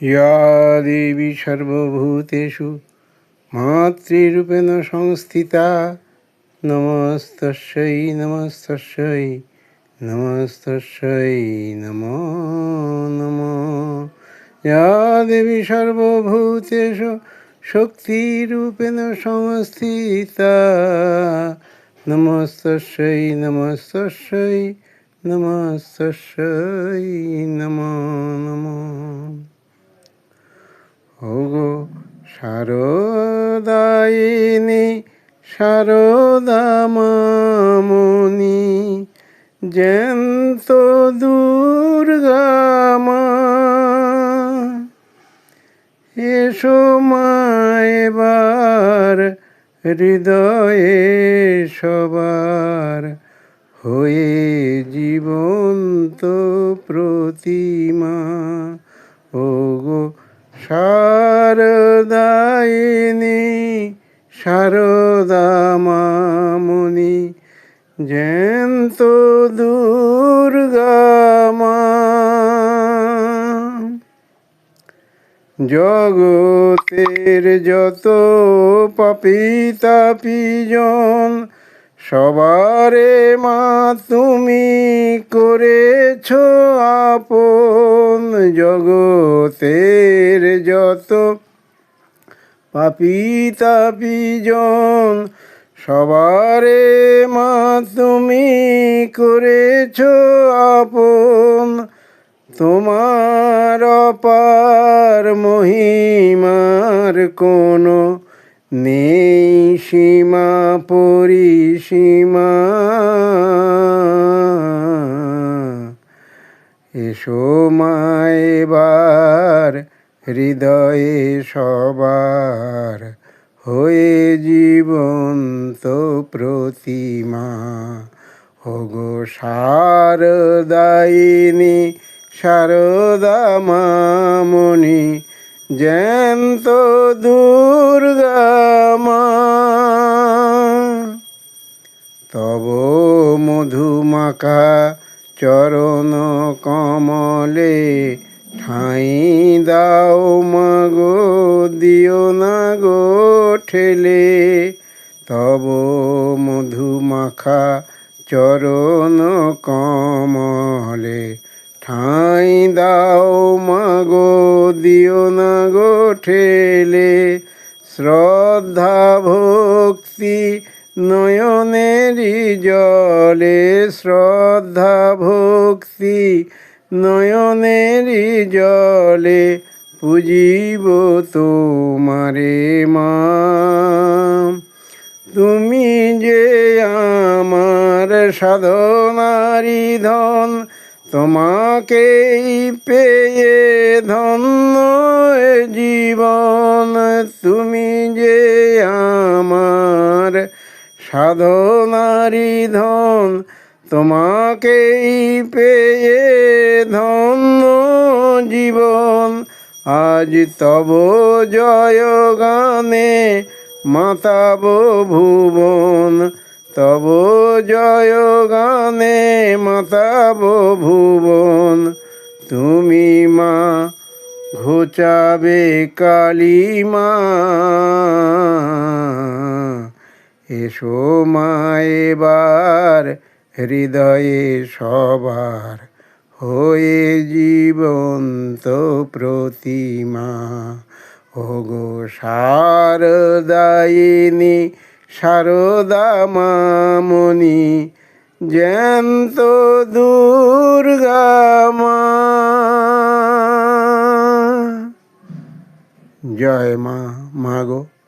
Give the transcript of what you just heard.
या देवी सर्वभूतेषु मातृरूपेण संस्थिता नमस्तस्यै नमस्तस्यै नमस्तस्यै नमो नमः या देवी सर्वभूतेषु शक्तिरूपेण संस्थिता नमस्तस्यै नमस्तस्यै নমস্তস্যই নমো নমো ওগো শারদায়িনী শারদামামনি জ্যান্ত দুর্গামা এসো মায়েবার হৃদয়ে সবার হয়ে জীবন্ত প্রতিমা। ও গো শারদায়িনী শারদামামনি জ্যান্ত দুর্গামা জগতের যত পাপি তাপিজন সবারে মা, তুমি করেছ আপন জগতের যত পাপি তাপিজন সবারে মা, তুমি করেছ আপন তোমার অপার মহিমার কোনো নেই। সীমা পরিসীমা। এসো মায়েবার হৃদয়ে সবার হয়ে জীবন্ত প্রতিমা। ওগো শারদায়িনী, শারদা মামনি জ্যান্ত দুর্গামা মধুমাখা চরণ কমলে ঠাঁই দাও মাগো, দিও না গো ঠেলে। তব মধুমাখা চরণ কমলে ঠাঁই দাও মাগো, দিও না গো ঠেলে। শ্রদ্ধা ভক্তি নয়নেরই জলে শ্রদ্ধা ভক্তি, নয়নেরই জলে পুজিব তোমারে মা। তুমি যে আমার সাধনারি ধন, তোমাকেই পেয়ে ধন্য জীবন। তুমি যে আমার সাধনারি ধন, তোমাকেই পেয়ে ধন্য জীবন। আজ তব জয় গানে মাতাব ভুবন তব জয় গানে মাতাব ভুবন তুমি মা, ঘোচাবে কালী মা। এসো মা এবার, হৃদয়ে সবার হয়ে জীবন্ত প্রতিমা। ওগো শারদায়িনী, শারদা মামনি জ্যান্ত দুর্গামা জয় মা মাগো